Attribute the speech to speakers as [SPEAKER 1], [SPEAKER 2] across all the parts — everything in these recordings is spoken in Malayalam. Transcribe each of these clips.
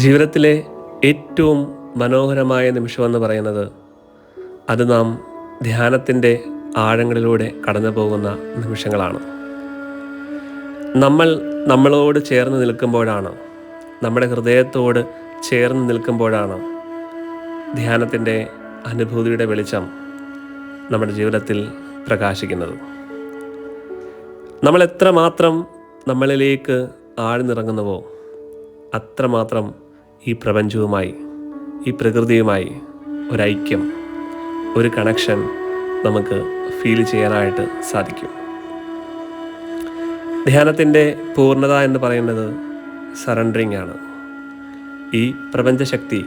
[SPEAKER 1] ജീവിതത്തിലെ ഏറ്റവും മനോഹരമായ നിമിഷമെന്ന് പറയുന്നത് അത് നാം ധ്യാനത്തിന്റെ ആഴങ്ങളിലൂടെ കടന്നു പോകുന്ന നിമിഷങ്ങളാണ്. നമ്മൾ നമ്മളോട് ചേർന്ന് നിൽക്കുമ്പോഴാണ് നമ്മുടെ ഹൃദയത്തോട് ചേർന്ന് നിൽക്കുമ്പോഴാണ് ധ്യാനത്തിന്റെ അനുഭൂതിയുടെ വെളിച്ചം നമ്മുടെ ജീവിതത്തിൽ പ്രകാശിക്കുന്നത്. നമ്മൾ എത്രമാത്രം നമ്മളിലേക്ക് ആഴ്ന്നിറങ്ങുന്നുവോ അത്രമാത്രം ഈ പ്രപഞ്ചവുമായി ഈ പ്രകൃതിയുമായി ഒരൈക്യം ഒരു കണക്ഷൻ നമുക്ക് ഫീൽ ചെയ്യാനായിട്ട് സാധിക്കും. ധ്യാനത്തിന്റെ പൂർണത എന്ന് പറയുന്നത് സറണ്ടറിങ് ആണ്. ഈ പ്രപഞ്ചശക്തി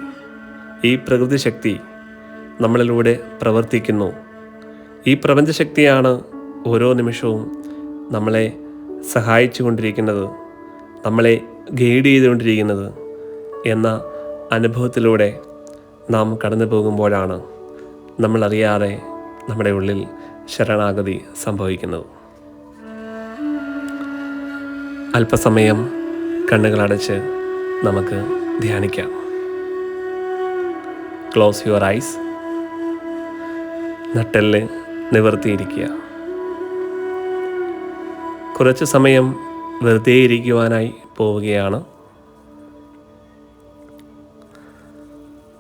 [SPEAKER 1] ഈ പ്രകൃതി ശക്തി നമ്മളിലൂടെ പ്രവർത്തിക്കുന്നു. ഈ പ്രപഞ്ചശക്തിയാണ് ഓരോ നിമിഷവും നമ്മളെ സഹായിച്ചു കൊണ്ടിരിക്കുന്നത് നമ്മളെ ഗൈഡ് ചെയ്തുകൊണ്ടിരിക്കുന്നത്. എന്ന അനുഭവത്തിലൂടെ നാം കടന്നു പോകുമ്പോഴാണ് നമ്മളറിയാതെ നമ്മുടെ ഉള്ളിൽ ശരണാഗതി സംഭവിക്കുന്നത്. അല്പസമയം കണ്ണുകളടച്ച് നമുക്ക് ധ്യാനിക്കാം. ക്ലോസ് യുവർ ഐസ് നട്ടെല്ല് നിവർത്തിയിരിക്കുക. കുറച്ച് സമയം വെറുതെ ഇരിക്കുവാനായി പോവുകയാണ്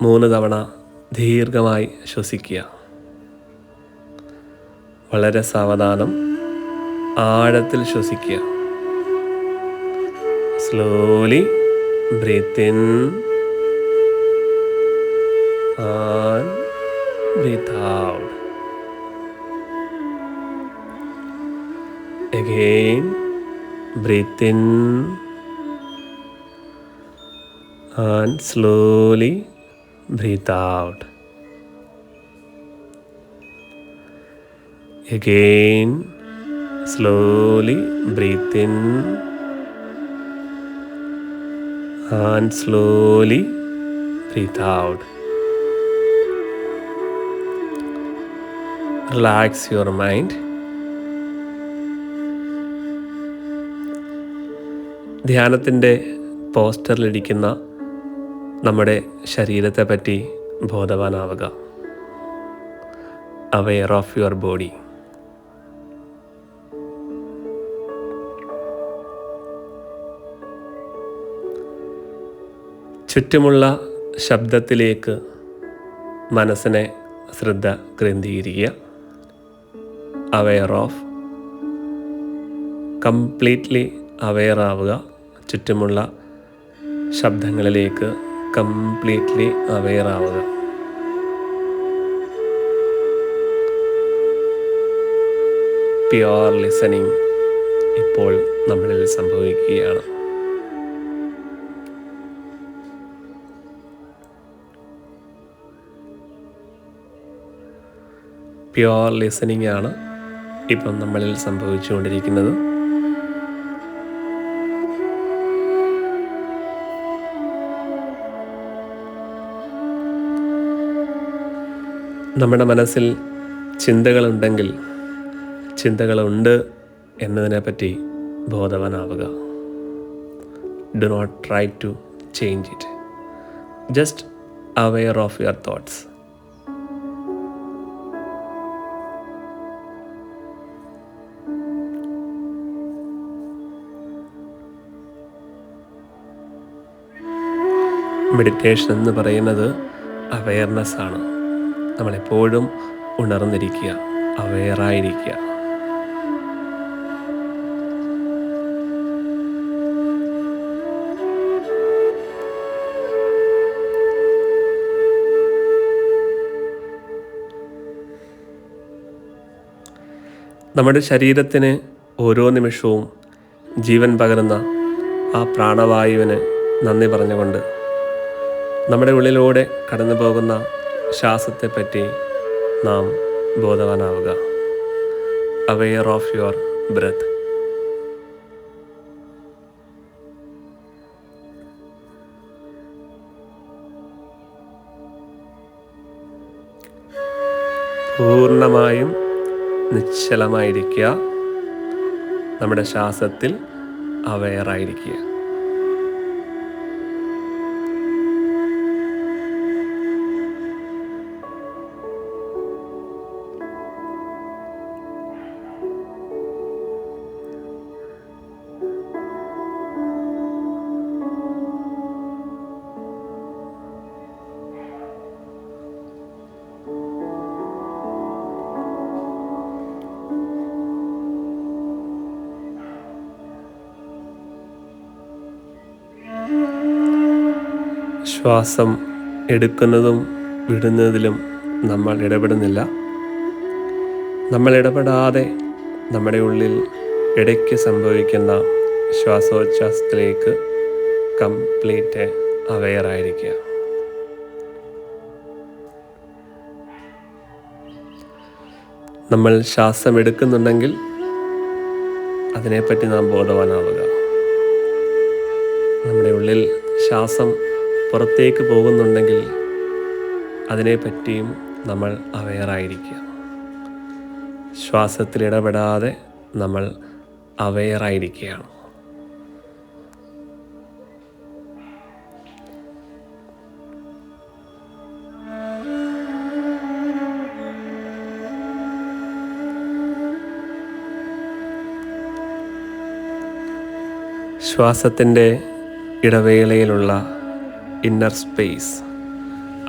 [SPEAKER 1] മൂന്ന് തവണ ദീർഘമായി ശ്വസിക്കുക. വളരെ സാവധാനം ആഴത്തിൽ ശ്വസിക്കുക. Slowly breathe in and slowly breathe out. Again, slowly breathe in and slowly breathe out. Relax your mind. ധ്യാനത്തിന്റെ പോസ്റ്ററിലിരിക്കുന്ന നമ്മുടെ ശരീരത്തെ പറ്റി ബോധവാനാവുക. അവെയർ ഓഫ് യുവർ ബോഡി ചുറ്റുമുള്ള ശബ്ദത്തിലേക്ക് മനസ്സിനെ ശ്രദ്ധ കേന്ദ്രീകരിക്കുക. അവെയർ ഓഫ് കംപ്ലീറ്റ്ലി അവെയർ ആവുക. ചുറ്റുമുള്ള ശബ്ദങ്ങളിലേക്ക് കംപ്ലീറ്റ്ലി അവെയർ ആവുക. പ്യുവർ ലിസണിങ് ഇപ്പോൾ നമ്മളിൽ സംഭവിക്കുകയാണ്. പ്യുവർ ലിസണിങ് ആണ് ഇപ്പം നമ്മളിൽ സംഭവിച്ചുകൊണ്ടിരിക്കുന്നത്. നമ്മുടെ മനസ്സിൽ ചിന്തകളുണ്ടെങ്കിൽ ചിന്തകളുണ്ട് എന്നതിനെപ്പറ്റി ബോധവാനാവുക. Do not try to change it just aware of your thoughts meditation എന്ന് പറയുന്നത് അവയർനെസ് ആണ്. നമ്മളെപ്പോഴും ഉണർന്നിരിക്കുക അവെയറായിരിക്കുക നമ്മുടെ ശരീരത്തിന് ഓരോ നിമിഷവും ജീവൻ പകരുന്ന ആ പ്രാണവായുവിന് നന്ദി പറഞ്ഞുകൊണ്ട് നമ്മുടെ ഉള്ളിലൂടെ കടന്നു പോകുന്ന ശ്വാസത്തെപ്പറ്റി നാം ബോധവാനാവുക. അവെയർ ഓഫ് യുവർ ബ്രത്ത് പൂർണമായും നിശ്ചലമായിരിക്കുക. നമ്മുടെ ശ്വാസത്തിൽ അവെയറായിരിക്കുക ശ്വാസം എടുക്കുന്നതും വിടുന്നതിലും നമ്മൾ ഇടപെടുന്നില്ല. നമ്മൾ ഇടപെടാതെ നമ്മുടെ ഉള്ളിൽ ഇടയ്ക്ക് സംഭവിക്കുന്ന ശ്വാസോച്ഛ്വാസത്തിലേക്ക് കംപ്ലീറ്റ് അവെയറായിരിക്കുക. നമ്മൾ ശ്വാസം എടുക്കുന്നുണ്ടെങ്കിൽ അതിനെപ്പറ്റി നാം ബോധവാനാവുക. നമ്മുടെ ഉള്ളിൽ ശ്വാസം പുറത്തേക്ക് പോകുന്നുണ്ടെങ്കിൽ അതിനെപ്പറ്റിയും നമ്മൾ അവെയറായിരിക്കുക ശ്വാസത്തിൽ ഇടപെടാതെ നമ്മൾ അവെയറായിരിക്കുകയാണ് ശ്വാസത്തിന്റെ ഇടവേളയിലുള്ള ഇന്നർ സ്പേസ്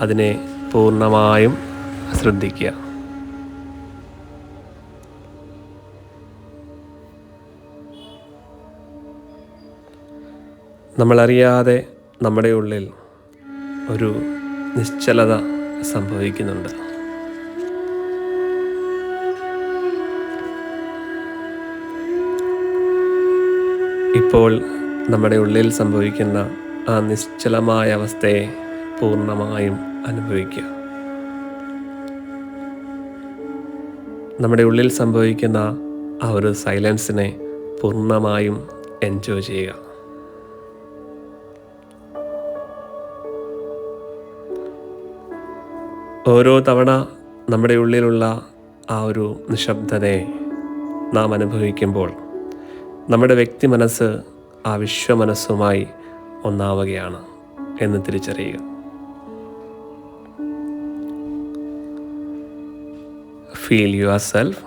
[SPEAKER 1] അതിനെ പൂർണമായും ശ്രദ്ധിക്കുക. നമ്മളറിയാതെ നമ്മുടെ ഉള്ളിൽ ഒരു നിശ്ചലത സംഭവിക്കുന്നുണ്ട്. ഇപ്പോൾ നമ്മുടെ ഉള്ളിൽ സംഭവിക്കുന്ന ആ നിശ്ചലമായ അവസ്ഥയെ പൂർണമായും അനുഭവിക്കുക. നമ്മുടെ ഉള്ളിൽ സംഭവിക്കുന്ന ആ ഒരു സൈലൻസിനെ പൂർണമായും എൻജോയ് ചെയ്യുക. ഓരോ തവണ നമ്മുടെ ഉള്ളിലുള്ള ആ ഒരു നിശബ്ദതയെ നാം അനുഭവിക്കുമ്പോൾ നമ്മുടെ വ്യക്തി മനസ്സ് ആ വിശ്വമനസ്സുമായി ഒന്നാവുകയാണ് എന്ന് തിരിച്ചറിയുക. Feel yourself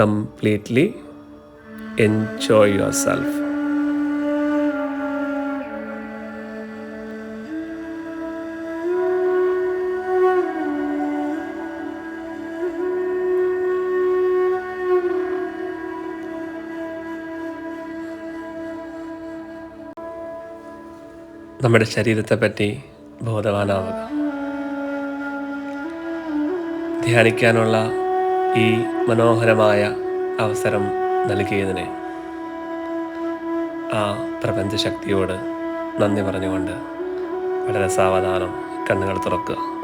[SPEAKER 1] completely enjoy yourself നമ്മുടെ ശരീരത്തെ പറ്റി ബോധവാനാവുക. ധ്യാനിക്കാനുള്ള ഈ മനോഹരമായ അവസരം നൽകിയതിനെ ആ പ്രപഞ്ചശക്തിയോട് നന്ദി പറഞ്ഞുകൊണ്ട് വളരെ സാവധാനം കണ്ണുകൾ തുറക്കുക.